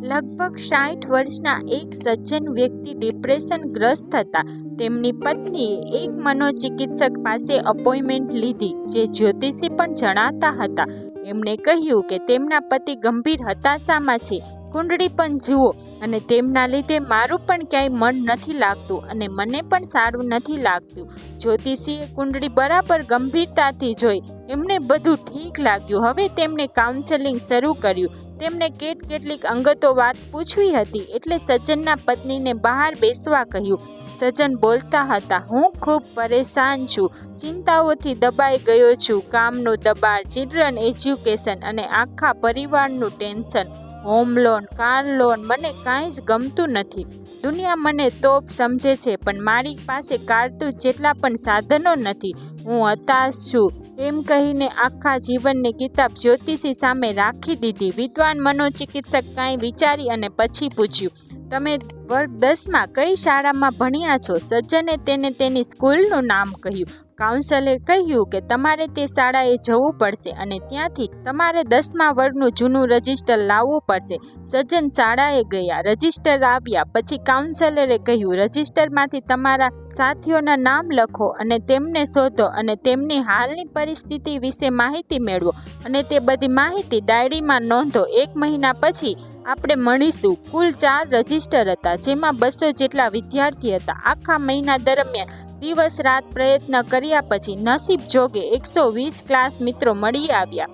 લગભગ સાઠ વર્ષના એક સજ્જન વ્યક્તિ ડિપ્રેશનગ્રસ્ત હતા. તેમની પત્નીએ એક મનોચિકિત્સક પાસે અપોઇન્ટમેન્ટ લીધી, જે જ્યોતિષી પણ જણાતા હતા. એમણે કહ્યું કે તેમના પતિ ગંભીર હતાશામાં છે. કુંડળી પણ જુઓ અને તેમના લીધે મારું પણ ક્યાંય મન નથી લાગતું અને મને પણ સારું નથી લાગતું. જ્યોતિષીએ કુંડળી બરાબર ગંભીરતાથી જોઈ. એમને બધું ઠીક લાગ્યું. હવે તેમણે કાઉન્સેલિંગ શરૂ કર્યું. તેમને કેટ કેટલીક અંગતો વાત પૂછવી હતી એટલે સજ્જનના પત્નીને બહાર બેસવા કહ્યું. સજ્જન બોલતા હતા, હું ખૂબ પરેશાન છું. ચિંતાઓથી દબાઈ ગયો છું. કામનું દબાણ ચિલ્ડ્રન એજ્યુકેશન અને આખા પરિવારનું tension. Home loan car loan મને કાંઈ જ ગમતું નથી. દુનિયા મને તોપ સમજે છે, પણ મારી પાસે કારતૂસ જેટલા પણ સાધનો નથી. હું હતાશ છું. એમ કહીને આખા જીવનની કિતાબ જ્યોતિષી સામે રાખી દીધી. વિદ્વાન મનોચિકિત્સક કાંઈ વિચારી અને પછી પૂછ્યું, તમે વર્ગ દસમાં કઈ શાળામાં ભણ્યા છો? સજ્જને તેને તેની સ્કૂલનું નામ કહ્યું કાઉન્સલે કહ્યું કે તમારે તે શાળાએ જવું પડશે અને ત્યાંથી તમારે દસમા વર્ગનું જૂનું રજિસ્ટર લાવવું પડશે. સજ્જન શાળાએ ગયા, રજિસ્ટર આવ્યા, પછી કાઉન્સલરે કહ્યું, રજિસ્ટરમાંથી તમારા સાથીઓના નામ લખો અને તેમને શોધો અને તેમની હાલની પરિસ્થિતિ વિશે માહિતી મેળવો અને તે બધી માહિતી ડાયરીમાં નોંધો. એક મહિના પછી આપણે મળીશું. કુલ ચાર રજિસ્ટર હતા, જેમાં બસો જેટલા વિદ્યાર્થી હતા. આખા મહિના દરમિયાન દિવસ રાત પ્રયત્ન કર્યા પછી નસીબ જોગે એકસો વીસ ક્લાસ મિત્રો મળી આવ્યા.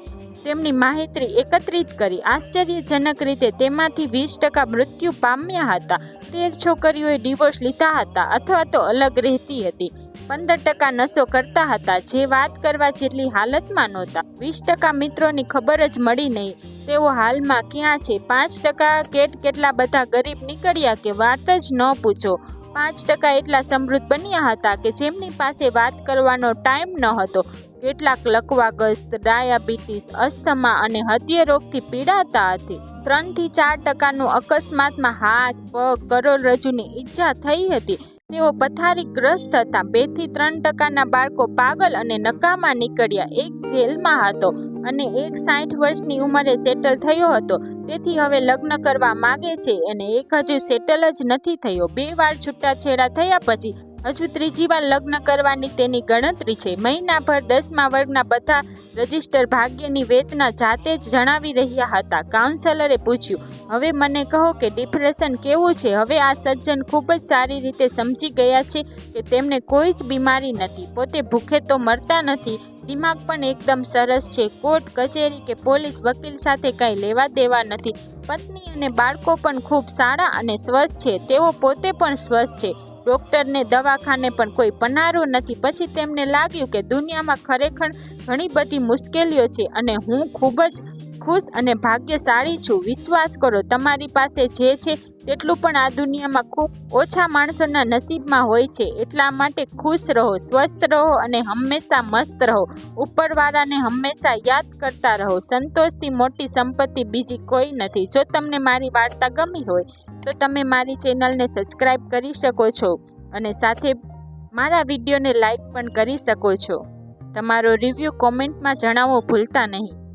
તેમની માહિતી એકત્રિત કરી. આશ્ચર્યજનક રીતે તેમાંથી વીસ ટકા મૃત્યુ પામ્યા હતા. તેર છોકરીઓએ ડિવોર્સ લીધા હતા અથવા તો અલગ રહેતી હતી. પંદર ટકા નશો કરતા હતા. જે વાત કરવા જેટલી હાલતમાં નહોતા. વીસ ટકા મિત્રોની ખબર જ મળી નહીં. તેઓ હાલમાં ક્યાં છે? પાંચ ટકા કેટ કેટલા બધા ગરીબ નીકળ્યા કે વાત જ ન પૂછો. પાંચ ટકા એટલા સમૃદ્ધ બન્યા હતા કે જેમની પાસે વાત કરવાનો ટાઈમ ન હતો કેટલાક લકવાગ્રસ્ત ડાયાબિટીસ, અસ્થમા અને હૃદય રોગથી પીડાતા હતી ત્રણથી ચાર ટકાનું અકસ્માતમાં હાથ, પગ કરોડરજ્જુની ઈજા થઈ હતી. તેઓ પથારીગ્રસ્ત હતા. બેથી ત્રણ ટકાના બાળકો પાગલ અને નકામા નીકળ્યા. એક જેલમાં હતો. અને એક સાઠ વર્ષની ઉંમરે સેટલ થયો હતો. તેથી હવે લગ્ન કરવા માગે છે અને એક હજુ સેટલ જ નથી થયો. બે વાર છૂટાછેડા થયા પછી હજુ ત્રીજી વાર લગ્ન કરવાની તેની ગણતરી છે. મહિનાભર દસમા વર્ગના બધા રજિસ્ટર ભાગ્યની વેતના જાતે જ જણાવી રહ્યા હતા. કાઉન્સેલરે પૂછ્યું, હવે મને કહો કે ડિપ્રેશન કેવું છે? હવે આ સજ્જન ખૂબ જ સારી રીતે સમજી ગયા છે કે તેમને કોઈ જ બીમારી નથી. પોતે ભૂખે તો મરતા નથી. દિમાગ પણ એકદમ સરસ છે. કોર્ટ, કચેરી કે પોલીસ વકીલ સાથે કંઈ લેવા દેવા નથી. પત્ની અને બાળકો પણ ખૂબ સારા અને સ્વસ્થ છે. તેઓ પોતે પણ સ્વસ્થ છે. ડૉક્ટરને દવાખાને પણ કોઈ પનારો નથી. પછી તેમને લાગ્યું કે દુનિયામાં ખરેખર ઘણી બધી મુશ્કેલીઓ છે અને હું ખૂબ જ ખુશ અને ભાગ્યશાળી છું. વિશ્વાસ કરો, તમારી પાસે જે છે તેટલું પણ આ દુનિયામાં ખૂબ ઓછા માણસોના નસીબમાં હોય છે. એટલા માટે ખુશ રહો, સ્વસ્થ રહો અને હંમેશા મસ્ત રહો. ઉપરવાળાને હંમેશા યાદ કરતા રહો. સંતોષથી મોટી સંપત્તિ બીજી કોઈ નથી. જો તમને મારી વાર્તા ગમી હોય, તો તમે મારી ચેનલને સબસ્ક્રાઈબ કરી શકો છો અને સાથે મારા વિડીયોને લાઈક પણ કરી શકો છો. તમારો રિવ્યૂ કોમેન્ટમાં જણાવવો ભૂલતા નહીં.